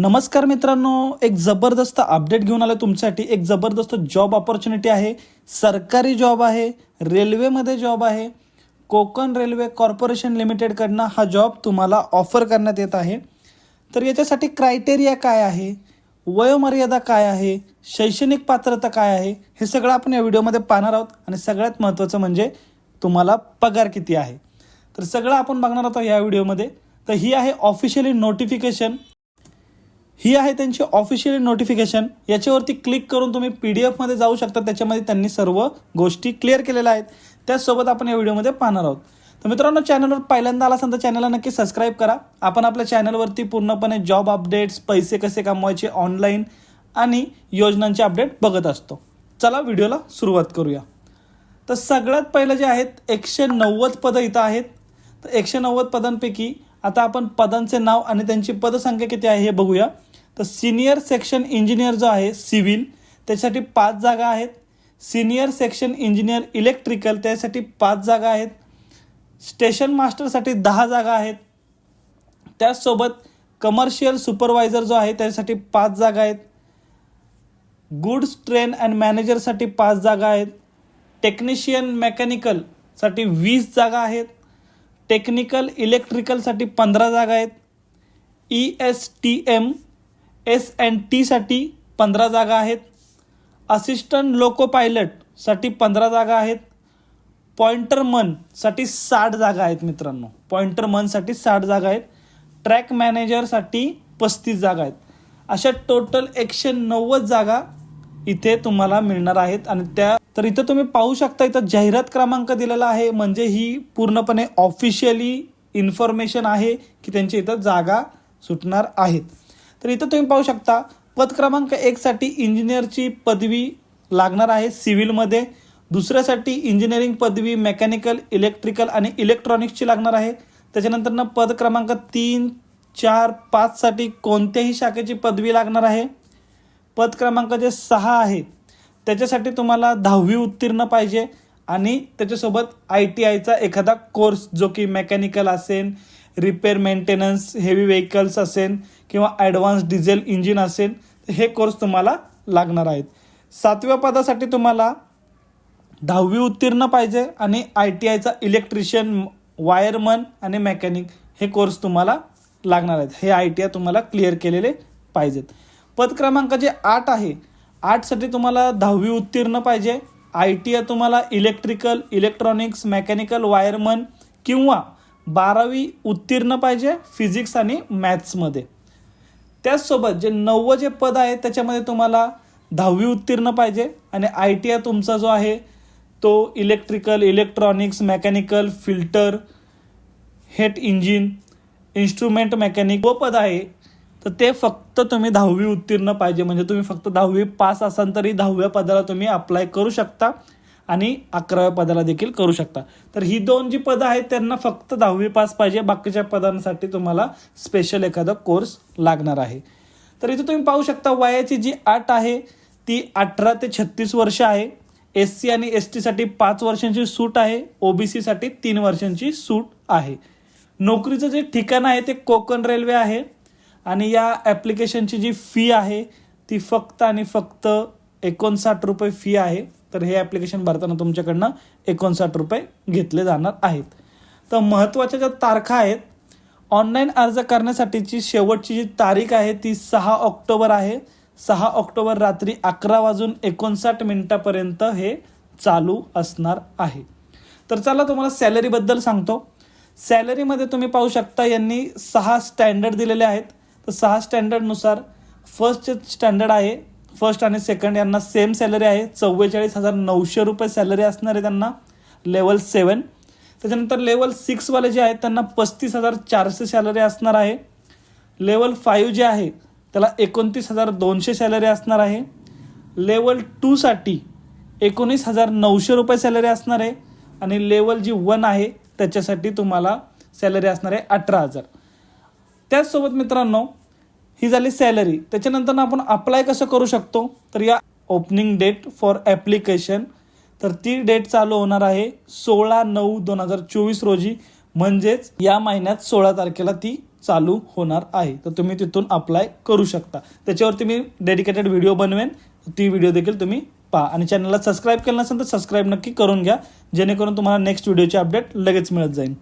नमस्कार मित्रांनो एक जबरदस्त अपडेट घेऊन आलो तुमच्यासाठी. एक जबरदस्त जॉब ऑपॉर्च्युनिटी आहे. सरकारी जॉब आहे रेल्वेमध्ये जॉब आहे. कोकण रेल्वे कॉर्पोरेशन लिमिटेडकडनं हा जॉब तुम्हाला ऑफर करण्यात येत आहे. तर याच्यासाठी क्रायटेरिया काय आहे? वयोमर्यादा काय आहे? शैक्षणिक पात्रता काय आहे? हे सगळं आपण या व्हिडिओमध्ये पाहणार आहोत. आणि सगळ्यात महत्त्वाचं म्हणजे तुम्हाला पगार किती आहे. तर सगळं आपण बघणार आहोत या व्हिडिओमध्ये तर ही आहे ऑफिशियली नोटिफिकेशन ही आहे त्यांची ऑफिशियल नोटिफिकेशन याच्यावरती क्लिक करून तुम्ही पी डी एफमध्ये जाऊ शकता. त्याच्यामध्ये त्यांनी सर्व गोष्टी क्लिअर केलेल्या आहेत. त्याचसोबत आपण या व्हिडिओमध्ये पाहणार आहोत. तर मित्रांनो चॅनलवर पहिल्यांदा आला असेल तर चॅनलला नक्की सबस्क्राईब करा. आपण आपल्या चॅनलवरती पूर्णपणे जॉब अपडेट्स पैसे कसे कमवायचे ऑनलाईन आणि योजनांचे अपडेट बघत असतो. चला व्हिडिओला सुरुवात करूया. तर सगळ्यात पहिलं जे आहेत एकशे नव्वद पदं इथं आहेत. तर एकशे नव्वद पदांपैकी आता आपण पदांचे नाव आणि त्यांची पदसंख्या किती आहे हे बघूया. तर सिनियर सेक्शन इंजिनियर जो आहे सिव्हिल त्यासाठी पाच जागा आहेत. सिनियर सेक्शन इंजिनियर इलेक्ट्रिकल त्यासाठी पाच जागा आहेत. स्टेशन मास्टरसाठी दहा जागा आहेत. त्याचसोबत कमर्शियल सुपरवायझर जो आहे त्यासाठी पाच जागा आहेत. गुड्स ट्रेन अँड मॅनेजरसाठी पाच जागा आहेत. टेक्निशियन मेकॅनिकलसाठी वीस जागा आहेत. टेक्निकल इलेक्ट्रिकलसाठी पंधरा जागा आहेत. E S T M S N टीसाठी पंधरा जागा आहेत. असिस्टंट लोको पायलटसाठी पंधरा जागा आहेत. पॉइंटर मनसाठी साठ जागा आहेत मित्रांनो. पॉइंटर मनसाठी साठ जागा आहेत. ट्रॅक मॅनेजरसाठी पस्तीस जागा आहेत. अशा टोटल एकशे नव्वद जागा इथे तुम्हाला मिळणार आहेत. आणि त्या तर इथं तुम्ही पाहू शकता इथं जाहिरात क्रमांक दिलेला आहे. म्हणजे ही पूर्णपणे ऑफिशियली इन्फॉर्मेशन आहे की त्यांच्या इथं जागा सुटणार आहेत. तर इथं तुम्ही पाहू शकता पद क्रमांक एकसाठी इंजिनियरची पदवी लागणार आहे सिव्हिलमध्ये दुसऱ्यासाठी इंजिनिअरिंग पदवी मेकॅनिकल इलेक्ट्रिकल आणि इलेक्ट्रॉनिक्सची लागणार आहे. त्याच्यानंतरनं पद क्रमांक तीन चार पाचसाठी कोणत्याही शाखेची पदवी लागणार आहे. पद क्रमांक जे सहा आहे त्याच्यासाठी तुम्हाला दहावी उत्तीर्ण पाहिजे. आणि त्याच्यासोबत आय टी आयचा एखादा कोर्स जो की मेकॅनिकल असेल रिपेअर मेंटेनन्स हेवी व्हेकल्स असेल किंवा ॲडव्हान्स डिझेल इंजिन असेल हे कोर्स तुम्हाला लागणार आहेत. सातव्या पदासाठी तुम्हाला दहावी उत्तीर्ण पाहिजे आणि आय टी आयचा इलेक्ट्रिशियन वायरमन आणि मेकॅनिक हे कोर्स तुम्हाला लागणार आहेत. हे आय टी आय तुम्हाला क्लिअर केलेले पाहिजेत. पद क्रमांक जे आठ आहे आठसाठी तुम्हाला दहावी उत्तीर्ण पाहिजे. आय टी आय तुम्हाला इलेक्ट्रिकल इलेक्ट्रॉनिक्स मेकॅनिकल वायरमन किंवा बारावी उत्तीर्ण पाहिजे फिजिक्स आणि मॅथ्समध्ये त्याचसोबत जे नववं जे पद आहे त्याच्यामध्ये तुम्हाला दहावी उत्तीर्ण पाहिजे आणि आय टी आय तुमचा जो आहे तो electrical electronics mechanical filter heat engine instrument mechanic व पद आहे तर ते फक्त तुम्ही दहावी उत्तीर्ण पाहिजे. म्हणजे तुम्ही फक्त दहावी पास असाल तरी दहाव्या पदाला तुम्ही अप्लाय करू शकता. आणि अकराव्या पदाला देखील करू शकता. तर ही दोन जी पदं आहेत त्यांना फक्त दहावी पास पाहिजे. बाकीच्या पदांसाठी तुम्हाला स्पेशल एखादा कोर्स लागणार आहे. तर इथे तुम्ही पाहू शकता वयाची जी अट आहे ती अठरा ते छत्तीस वर्ष आहे. एस सी आणि एस टीसाठी पाच वर्षांची सूट आहे. ओबीसीसाठी तीन वर्षांची सूट आहे. नोकरीचं जे ठिकाण आहे ते कोकण रेल्वे आहे. आणि या ॲप्लिकेशनची जी फी आहे ती फक्त आणि फक्त एकोणसाठ रुपये फी आहे. तर हे ॲप्लिकेशन भरताना तुमच्याकडनं एकोणसाठ रुपये घेतले जाणार आहेत. तर महत्त्वाच्या ज्या तारखा आहेत ऑनलाईन अर्ज करण्यासाठीची शेवटची जी तारीख आहे ती सहा ऑक्टोबर आहे. सहा ऑक्टोबर रात्री अकरा वाजून एकोणसाठ मिनिटापर्यंत हे चालू असणार आहे. तर चला तुम्हाला सॅलरीबद्दल सांगतो. सॅलरीमध्ये तुम्ही पाहू शकता यांनी सहा स्टँडर्ड दिलेले आहेत. तर सहा स्टँडर्डनुसार फर्स्ट स्टँडर्ड आहे फर्स्ट आणि सेकंड यांना सेम सॅलरी आहे. चव्वेचाळीस हजार नऊशे रुपये सॅलरी असणार आहे त्यांना. लेवल सेवन त्याच्यानंतर लेवल सिक्सवाले जे आहेत त्यांना पस्तीस हजार चारशे सॅलरी असणार आहे. लेवल फाईव्ह जे आहे त्याला एकोणतीस हजार दोनशे सॅलरी असणार आहे. लेवल टूसाठी एकोणीस हजार नऊशे रुपये सॅलरी असणार आहे. आणि लेवल जी वन आहे त्याच्यासाठी तुम्हाला सॅलरी असणार आहे अठरा हजार. त्याचसोबत मित्रांनो ही झाली सॅलरी त्याच्यानंतर आपण अप्लाय कसं करू शकतो? तर या ओपनिंग डेट फॉर ॲप्लिकेशन तर ती डेट चालू होणार आहे सोळा नऊ दोन हजार चोवीस रोजी. म्हणजेच या महिन्यात सोळा तारखेला ती चालू होणार आहे. तर तुम्ही तिथून अप्लाय करू शकता. त्याच्यावरती मी डेडिकेटेड व्हिडिओ बनवेन. ती व्हिडिओ देखील तुम्ही पहा. आणि चॅनलला सबस्क्राईब केलं नसेल तर सबस्क्राईब नक्की करून घ्या. जेणेकरून तुम्हाला नेक्स्ट व्हिडिओचे अपडेट लगेच मिळत जाईल.